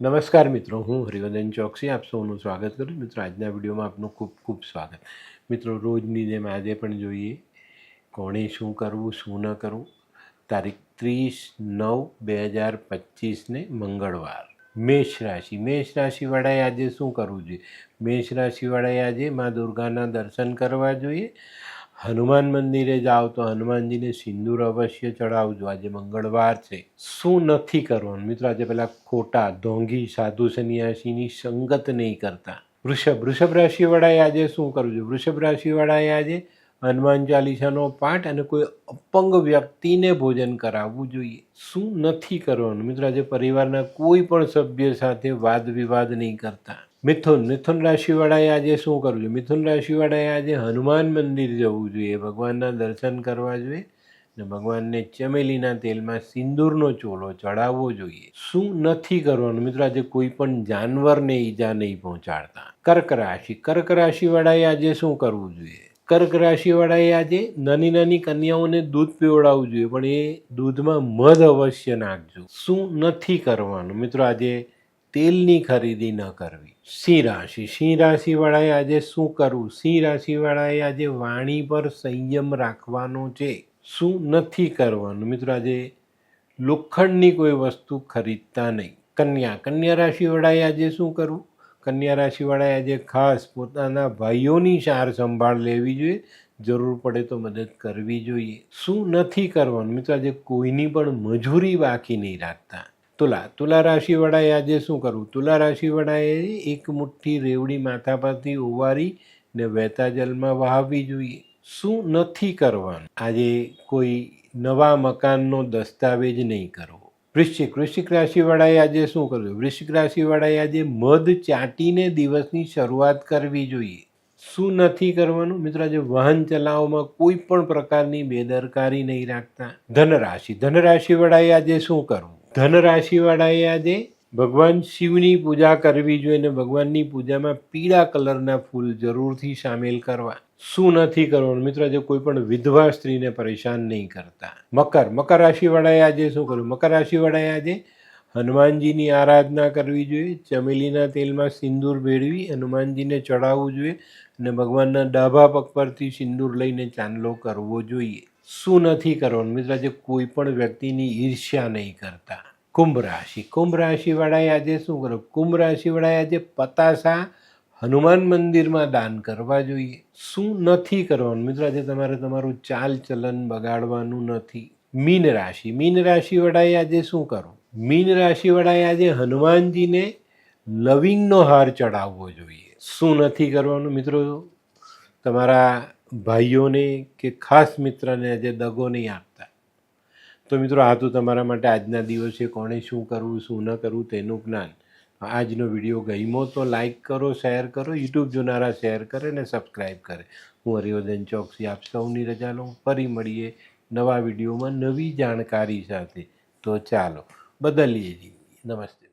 નમસ્કાર મિત્રો, હું હરિવર્ધન ચોકસી, આપ સૌનું સ્વાગત કરું. મિત્રો, આજના વિડીયોમાં આપનું ખૂબ ખૂબ સ્વાગત. મિત્રો, રોજની જેમ આજે પણ જોઈએ, કોણે શું કરવું, શું ન કરવું? તારીખ ત્રીસ નવ બે હજાર પચીસને મંગળવાર. મેષ રાશિ. મેષ રાશિવાળાએ આજે શું કરવું જોઈએ? મેષ રાશિવાળાએ આજે મા દુર્ગાના દર્શન કરવા જોઈએ. હનુમાન મંદિરે જાઓ તો હનુમાનજીને સિંદૂર અવશ્ય ચડાવજો આજે મંગળવાર છે. શું નથી કરવાનું? મિત્રો, આજે પેલા ખોટા ઢોંગી સાધુ સન્યાસીની સંગત નહીં કરતા. વૃષભ વૃષભ રાશિવાળાએ આજે શું કરવું જોઈએ વૃષભ રાશિવાળાએ આજે હનુમાન ચાલીસાનો પાઠ અને કોઈ અપંગ વ્યક્તિને ભોજન કરાવવું જોઈએ. શું નથી કરવાનું? મિત્રો, આજે પરિવારના કોઈ પણ સભ્ય સાથે વાદ વિવાદ નહીં કરતા. મિથુન મિથુન રાશિવાળાએ આજે શું કરવું જોઈએ મિથુન રાશિવાળાએ આજે હનુમાન મંદિર જવું જોઈએ. ભગવાનના દર્શન કરવા જોઈએ ને ભગવાનને ચમેલીના તેલમાં સિંદૂરનો ચોલો ચડાવવો જોઈએ. શું નથી કરવાનું? મિત્રો, આજે કોઈ પણ જાનવરને ઈજા નહીં પહોંચાડતા. કર્ક રાશિ. કર્ક રાશિવાળાએ આજે શું કરવું જોઈએ? કર્ક રાશિવાળાએ આજે નાની નાની કન્યાઓને દૂધ પીવડાવવું જોઈએ, પણ એ દૂધમાં મધ અવશ્ય નાખજો. શું નથી કરવાનું? મિત્રો, આજે તેલની ખરીદી ન કરવી. સિંહ રાશિ. સિંહ રાશિવાળાએ આજે શું કરવું? સિંહ રાશિવાળાએ આજે વાણી પર સંયમ રાખવાનો છે. શું નથી કરવાનું? મિત્રો, આજે લોખંડની કોઈ વસ્તુ ખરીદતા નહીં. કન્યા. કન્યા રાશિવાળાએ આજે શું કરવું? કન્યા રાશિવાળાએ આજે ખાસ પોતાના ભાઈઓની સાર સંભાળ લેવી જોઈએ. જરૂર પડે તો મદદ કરવી જોઈએ. શું નથી કરવાનું? મિત્રો, આજે કોઈની પણ મજૂરી બાકી નહીં રાખતા. તુલા તુલા રાશિવાળાએ આજે શું કરવું? તુલા રાશિવાળાએ એક મુઠ્ઠી રેવડી માથા પરથી ઉવારી ને વહેતા જલમાં વહાવવી જોઈએ. શું નથી કરવાનું? આજે કોઈ નવા મકાનનો દસ્તાવેજ નહીં કરવો. વૃશ્ચિક વૃશ્ચિક રાશિવાળાએ આજે શું કરવું? વૃશ્ચિક રાશિવાળાએ આજે મધ ચાટીને દિવસની શરૂઆત કરવી જોઈએ. શું નથી કરવાનું? મિત્રો, આજે વાહન ચલાવવામાં કોઈ પણ પ્રકારની બેદરકારી નહીં રાખતા. ધનરાશિ, ધનરાશિવાળાએ આજે શું કરવું? ધનરાશિવાળાએ આજે ભગવાન શિવની પૂજા કરવી જોઈએ અને ભગવાનની પૂજામાં પીળા કલરના ફૂલ જરૂરથી સામેલ કરવા. શું નથી કરવાનું? મિત્રો, આજે કોઈ પણ વિધવા સ્ત્રીને પરેશાન નહીં કરતા. મકર. મકર રાશિવાળાએ આજે શું કરવું મકર રાશિવાળાએ આજે હનુમાનજીની આરાધના કરવી જોઈએ, ચમેલીના તેલમાં સિંદૂર ભેળવી હનુમાનજીને ચડાવવું જોઈએ અને ભગવાનના ડાભા પગ પરથી સિંદૂર લઈને ચાંદલો કરવો જોઈએ. શું નથી કરવાનું? મિત્ર, આજે કોઈ પણ વ્યક્તિની ઈર્ષ્યા નહીં કરતા. કુંભ રાશિ. કુંભ રાશિવાળાએ આજે શું કરવું કુંભ રાશિવાળાએ આજે પતાસા હનુમાન મંદિરમાં દાન કરવા જોઈએ. શું નથી કરવાનું? મિત્ર, આજે તમારે તમારું ચાલ ચલન બગાડવાનું નથી. મીન રાશિ. મીન રાશિવાળાએ આજે શું કરવું મીન રાશિવાળાએ આજે હનુમાનજીને લવિંગનો હાર ચડાવવો જોઈએ. શું નથી કરવાનું? મિત્રો, તમારા ભાઈઓને કે ખાસ મિત્રને આજે દગો નહીં આપતા. તો મિત્રો, આ તો તમારા માટે આજના દિવસે કોણે શું કરવું, શું ન કરવું તેનું જ્ઞાન. આજનો વીડિયો ગમ્યો તો લાઈક કરો, શેર કરો, યુટ્યુબ જોનારા શેર કરે ને સબસ્ક્રાઈબ કરે. હું હરિવર્ધન ચોકસી આપ સૌની રજા લઉં. ફરી મળીએ નવા વિડીયોમાં નવી જાણકારી સાથે. તો ચાલો, બદલીએ નમસ્તે.